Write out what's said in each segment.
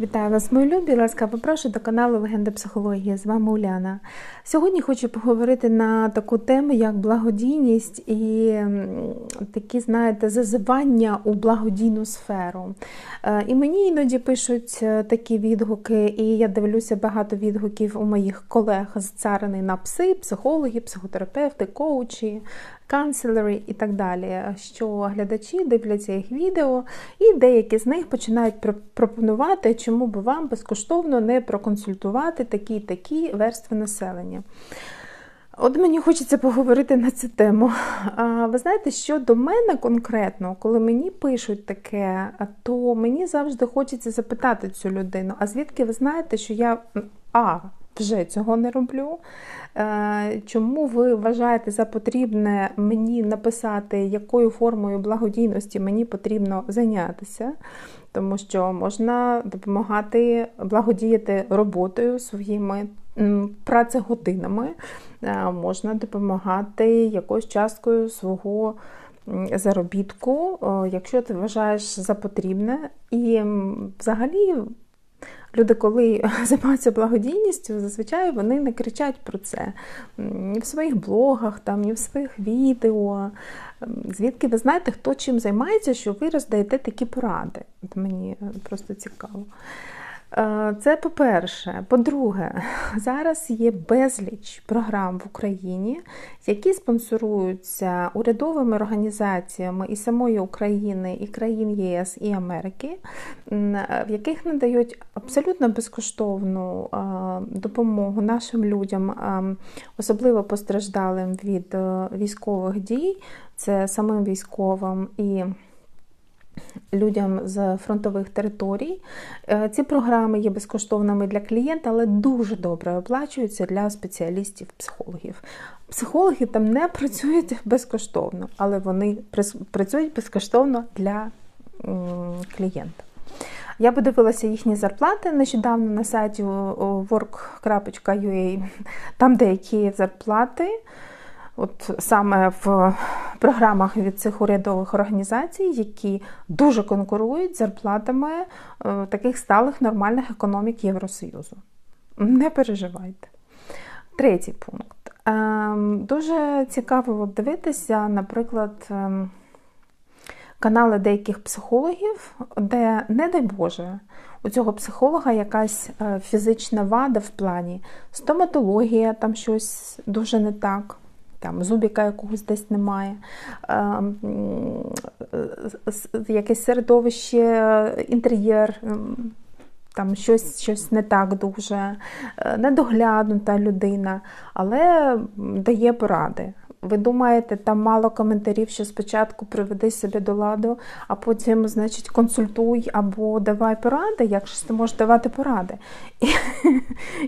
Вітаю вас, мої любі! Ласкаво прошу до каналу Легенда психології. З вами Уляна. Сьогодні хочу поговорити на таку тему, як благодійність і такі, знаєте, зазивання у благодійну сферу. Е, і мені іноді пишуть е, такі відгуки, і я дивлюся багато відгуків у моїх колег з царини на пси, психологи, психотерапевти, коучі, канцелери і так далі, що глядачі дивляться їх відео, і деякі з них починають пропонувати, чому би вам безкоштовно не проконсультувати такі такі верстви населення. От мені хочеться поговорити на цю тему. А, Ви знаєте, що до мене конкретно, коли мені пишуть таке, то мені завжди хочеться запитати цю людину, а звідки ви знаєте, що я а, вже цього не роблю. Е, чому ви вважаєте за потрібне мені написати, якою формою благодійності мені потрібно зайнятися? Тому що можна допомагати благодіяти роботою своїми працегодинами, е, можна допомагати якоюсь часткою свого заробітку, якщо ти вважаєш за потрібне. І взагалі Люди, коли займаються благодійністю, зазвичай вони не кричать про це ні в своїх блогах, там, ні в своїх відео. Звідки ви знаєте, хто чим займається, що ви роздаєте такі поради? От Мені просто цікаво. Е, це по-перше. По-друге, зараз є безліч програм в Україні, які спонсоруються урядовими організаціями і самої України, і країн ЄС і Америки, в яких надають абсолютно безкоштовну е, допомогу нашим людям, е, особливо постраждалим від військових дій, це самим військовим і людям з фронтових територій. Е, ці програми є безкоштовними для клієнта, але дуже добре оплачуються для спеціалістів-психологів. Психологи там не працюють безкоштовно, але вони працюють безкоштовно для клієнта. Я подивилася їхні зарплати нещодавно на сайті work.ua, там деякі зарплати. От саме в програмах від цих урядових організацій, які дуже конкурують з зарплатами е, таких сталих нормальних економік Євросоюзу. Не переживайте. Третій пункт. Ем, дуже цікаво дивитися, наприклад, ем, канали деяких психологів, де, не дай Боже, у цього психолога якась е, фізична вада в плані стоматологія, там щось дуже не так там зубіка якогось десь немає, ем, якесь середовище, інтер'єр. Там щось щось не так дуже, е, недоглянута людина, але дає поради. Ви думаєте, там мало коментарів, що спочатку приведи себе до ладу, а потім, значить, консультуй або давай поради, як ж ти можеш давати поради. І,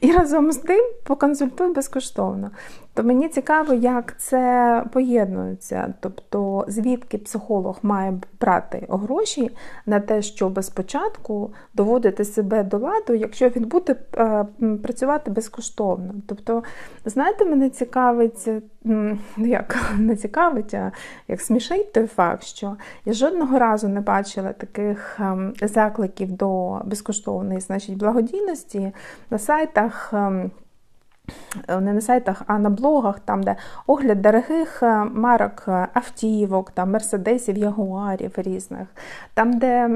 і разом з тим поконсультуй безкоштовно. То мені цікаво, як це поєднується. Тобто, звідки психолог має брати гроші на те, щоб спочатку доводити себе до ладу, якщо він буде е, працювати безкоштовно. Тобто, знаєте, мене цікавить, ну як не цікавить, а як смішить той факт, що я жодного разу не бачила таких ем, закликів до безкоштовної значить, благодійності на сайтах. Е, не на сайтах, а на блогах, там, де огляд дорогих е, марок е, автівок, там, мерседесів, ягуарів різних, там, де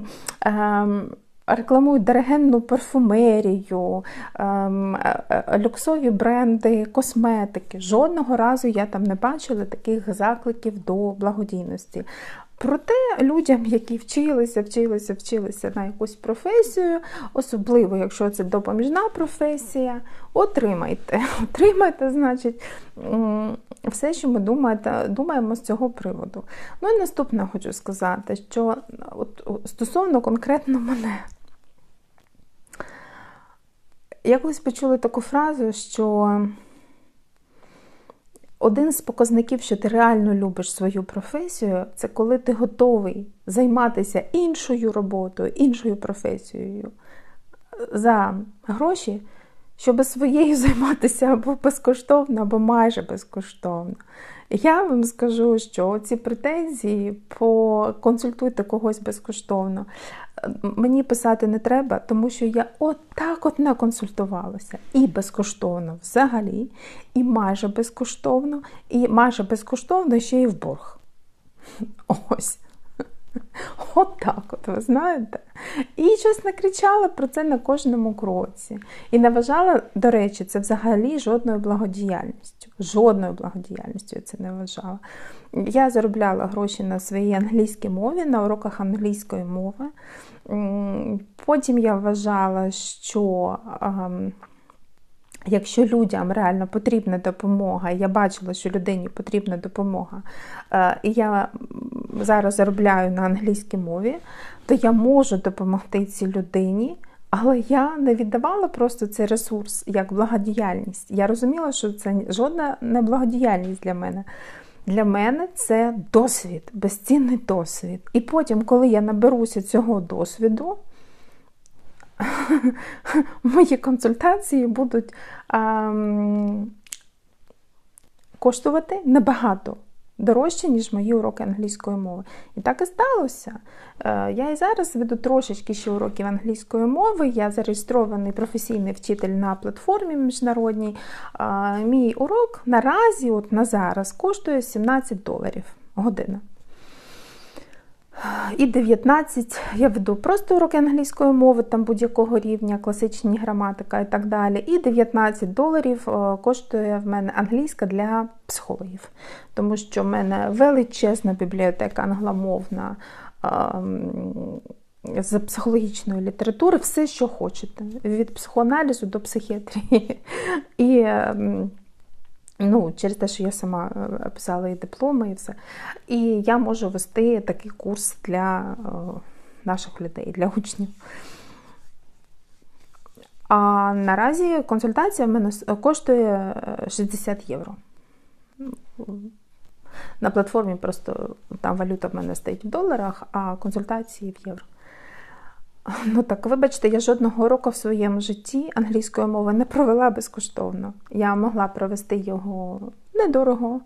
ем, рекламують дорогенну парфумерію, ем, люксові бренди, косметики. Жодного разу я там не бачила таких закликів до благодійності. Проте людям, які вчилися, вчилися, вчилися на якусь професію, особливо, якщо це допоміжна професія, отримайте. Отримайте, значить, все, що ми думаєте, думаємо з цього приводу. Ну і наступне хочу сказати, що от, стосовно конкретно мене. Я колись почула таку фразу, що один з показників, що ти реально любиш свою професію, це коли ти готовий займатися іншою роботою, іншою професією за гроші, щоб своєю займатися або безкоштовно, або майже безкоштовно. Я вам скажу, що ці претензії поконсультуйте когось безкоштовно. Мені писати не треба, тому що я отак от не консультувалася. І безкоштовно взагалі, і майже безкоштовно, і майже безкоштовно ще й в борг. Ось. От так от, ви знаєте. І щось накричала про це на кожному кроці. І не вважала, до речі, це взагалі жодною благодіяльністю. Жодною благодіяльністю я це не вважала. Я заробляла гроші на своїй англійській мові, на уроках англійської мови. Потім я вважала, що. Якщо людям реально потрібна допомога, я бачила, що людині потрібна допомога, е, і я зараз заробляю на англійській мові, то я можу допомогти цій людині, але я не віддавала просто цей ресурс як благодіяльність. Я розуміла, що це жодна не благодіяльність для мене. Для мене це досвід, безцінний досвід. І потім, коли я наберуся цього досвіду, мої консультації будуть а, коштувати набагато дорожче, ніж мої уроки англійської мови. І так і сталося. Е, я і зараз веду трошечки ще уроків англійської мови. Я зареєстрований професійний вчитель на платформі міжнародній. Мій урок наразі, от на зараз, коштує 17 доларів година. І 19 я веду просто уроки англійської мови, там будь-якого рівня, класичні граматика і так далі. І 19 доларів е, коштує в мене англійська для психологів, тому що в мене величезна бібліотека англомовна. Ем, з психологічної літератури все, що хочете, від психоаналізу до психіатрії. І ем, Ну, через те, що я сама е, писала і дипломи, і все. І я можу вести такий курс для е, наших людей, для учнів. А наразі консультація в мене коштує 60 е, євро. На платформі просто там валюта в мене стоїть в доларах, а консультації в євро. Ну так, вибачте, я жодного року в своєму житті англійської мови не провела безкоштовно. Я могла провести його недорого,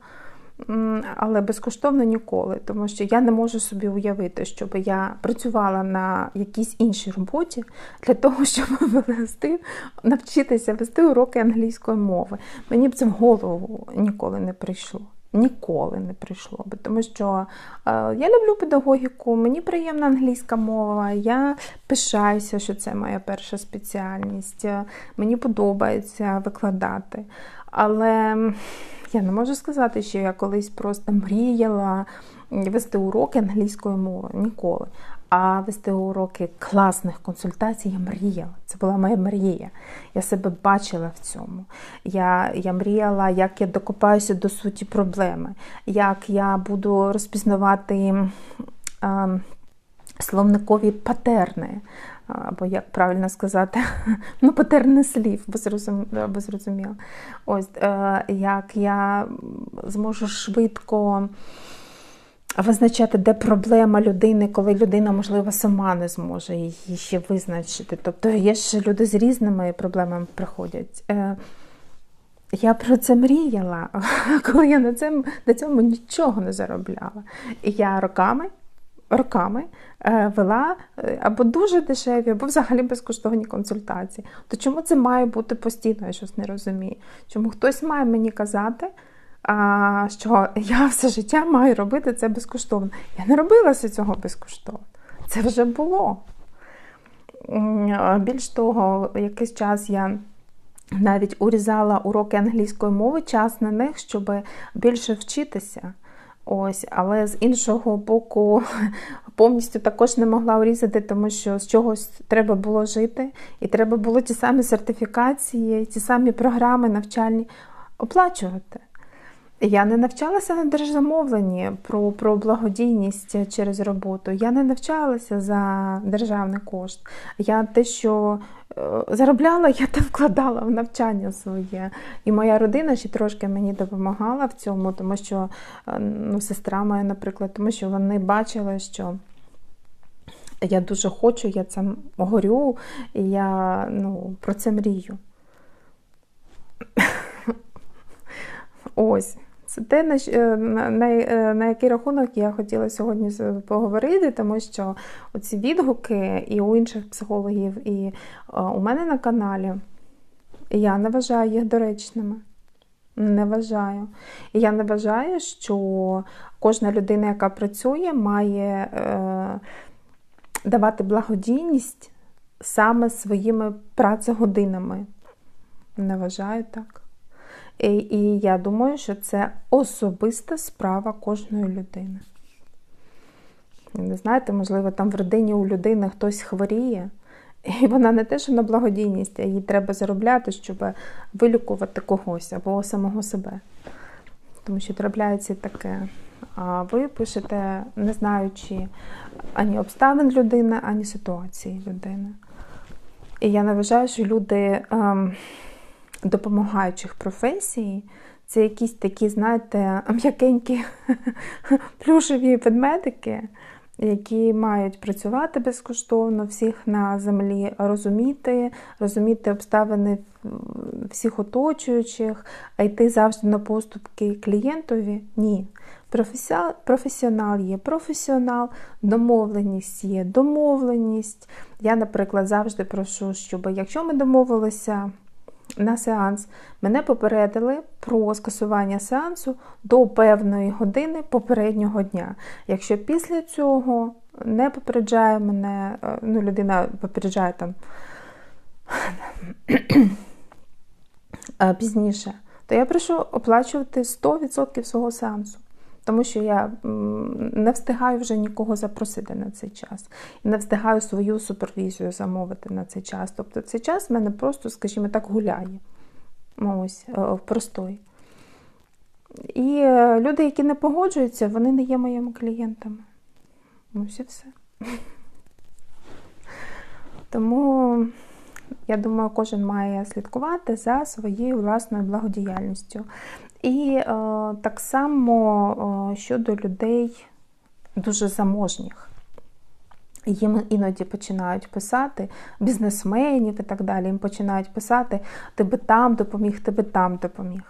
але безкоштовно ніколи, тому що я не можу собі уявити, щоб я працювала на якійсь іншій роботі для того, щоб вести, навчитися вести уроки англійської мови. Мені б це в голову ніколи не прийшло ніколи не прийшло би. Тому що е, я люблю педагогіку, мені приємна англійська мова, я пишаюся, що це моя перша спеціальність. Е, мені подобається викладати. Але я не можу сказати, що я колись просто мріяла вести уроки англійської мови ніколи. А вести уроки класних консультацій я мріяла. Це була моя мрія. Я себе бачила в цьому. Я я мріяла, як я докопаюся до суті проблеми, як я буду розпізнавати а, словникові патерни, або як правильно сказати, ну, патерни слів, бо зрозуміло. Ось, е, як я зможу швидко визначати, де проблема людини, коли людина, можливо, сама не зможе її ще визначити. Тобто є ж люди з різними проблемами приходять. Е, я про це мріяла, коли я на цьому, на цьому нічого не заробляла. І я роками роками е, вела е, або дуже дешеві, або взагалі безкоштовні консультації. То чому це має бути постійно? Я щось не розумію. Чому хтось має мені казати, що я все життя маю робити це безкоштовно. Я не робилася цього безкоштовно. Це вже було. Більш того, якийсь час я навіть урізала уроки англійської мови, час на них, щоб більше вчитися. Ось, Але з іншого боку, повністю також не могла урізати, тому що з чогось треба було жити, і треба було ті самі сертифікації, ті самі програми навчальні оплачувати. Я не навчалася на держзамовленні про про благодійність через роботу. Я не навчалася за державний кошт. Я те, що е, заробляла, я те вкладала в навчання своє. І моя родина ще трошки мені допомагала в цьому, тому що е, ну, сестра моя, наприклад, тому що вони бачили, що. Я дуже хочу, я це горю, і я ну, про це мрію. Ось. Це те, на, е, на, на, е, який рахунок я хотіла сьогодні поговорити, тому що оці відгуки і у інших психологів, і е, у мене на каналі я не вважаю їх доречними. Не вважаю. І я не вважаю, що кожна людина, яка працює, має е, давати благодійність саме своїми працегодинами. Не вважаю так. І, я думаю, що це особиста справа кожної людини. Не знаєте, можливо, там в родині у людини хтось хворіє, і вона не те, що на благодійність, а їй треба заробляти, щоб вилікувати когось або самого себе. Тому що трапляється таке. А ви пишете, не знаючи ані обставин людини, ані ситуації людини. І я не вважаю, що люди. Ем, допомагаючих професій. Це якісь такі, знаєте, м'якенькі плюшеві ведмедики, які мають працювати безкоштовно всіх на землі, розуміти, розуміти обставини всіх оточуючих, а йти завжди на поступки клієнтові. Ні. Професіонал є професіонал, домовленість є домовленість. Я, наприклад, завжди прошу, щоб якщо ми домовилися на сеанс, мене попередили про скасування сеансу до певної години попереднього дня. Якщо після цього не попереджає мене, е, ну, людина попереджає там е, пізніше, то я прошу оплачувати 100% свого сеансу тому що я не встигаю вже нікого запросити на цей час. І не встигаю свою супервізію замовити на цей час. Тобто цей час в мене просто, скажімо так, гуляє ну, ось, е, в простой. І е, люди, які не погоджуються, вони не є моїми клієнтами. Ось і все. Тому. Я думаю, кожен має слідкувати за своєю власною благодіяльністю. І е, так само е, щодо людей дуже заможніх. Їм іноді починають писати бізнесменів і так далі. Їм починають писати: ти би там допоміг, ти би там допоміг.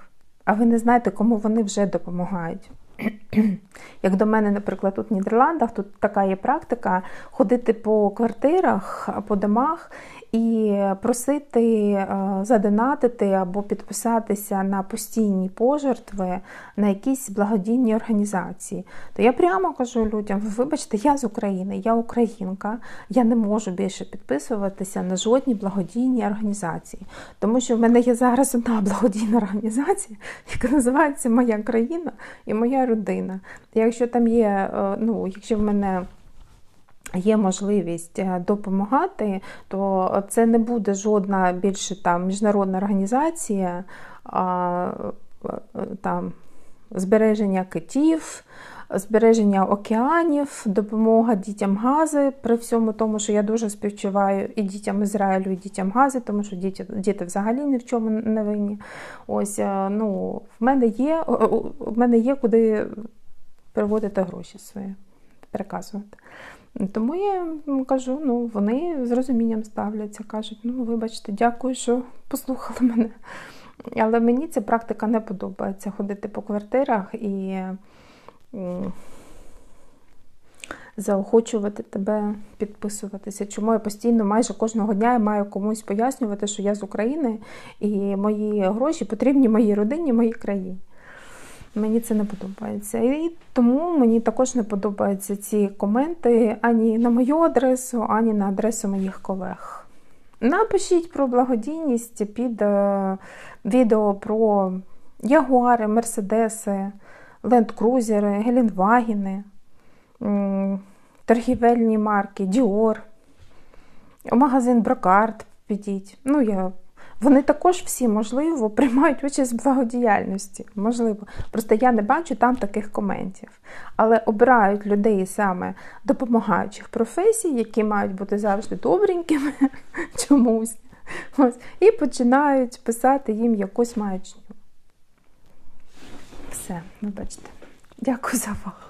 А ви не знаєте, кому вони вже допомагають. Як до мене, наприклад, тут в Нідерландах, тут така є практика ходити по квартирах, по домах і просити е, задонатити або підписатися на постійні пожертви на якісь благодійні організації. То я прямо кажу людям: вибачте, я з України, я українка, я не можу більше підписуватися на жодні благодійні організації, тому що в мене є зараз одна благодійна організація, яка називається Моя країна і моя родина. Якщо там є, е, ну, якщо в мене є можливість е, допомагати, то це не буде жодна більше там міжнародна організація а, е, там, збереження китів. Збереження океанів, допомога дітям Гази, при всьому тому, що я дуже співчуваю і дітям Ізраїлю, і дітям Гази, тому що діти діти взагалі ні в чому не винні. Ось ну, в мене є в мене є куди переводити гроші свої, переказувати. Тому я кажу, ну вони з розумінням ставляться, кажуть, ну вибачте, дякую, що послухали мене. Але мені ця практика не подобається ходити по квартирах і заохочувати тебе підписуватися. Чому я постійно майже кожного дня я маю комусь пояснювати, що я з України і мої гроші потрібні моїй родині, моїй країні. Мені це не подобається. І тому мені також не подобаються ці коменти ані на мою адресу, ані на адресу моїх колег. Напишіть про благодійність під е, відео про Ягуари, Мерседеси, Лендкрузери, Гелендвагени, торгівельні марки, Діор, магазин Брокарт підіть. Ну, я вони також всі, можливо, приймають участь в благодіяльності. Можливо. Просто я не бачу там таких коментів. Але обирають людей саме допомагаючих професій, які мають бути завжди добренькими чомусь. Ось, І починають писати їм якусь маячню. Все, вибачте. Дякую за увагу.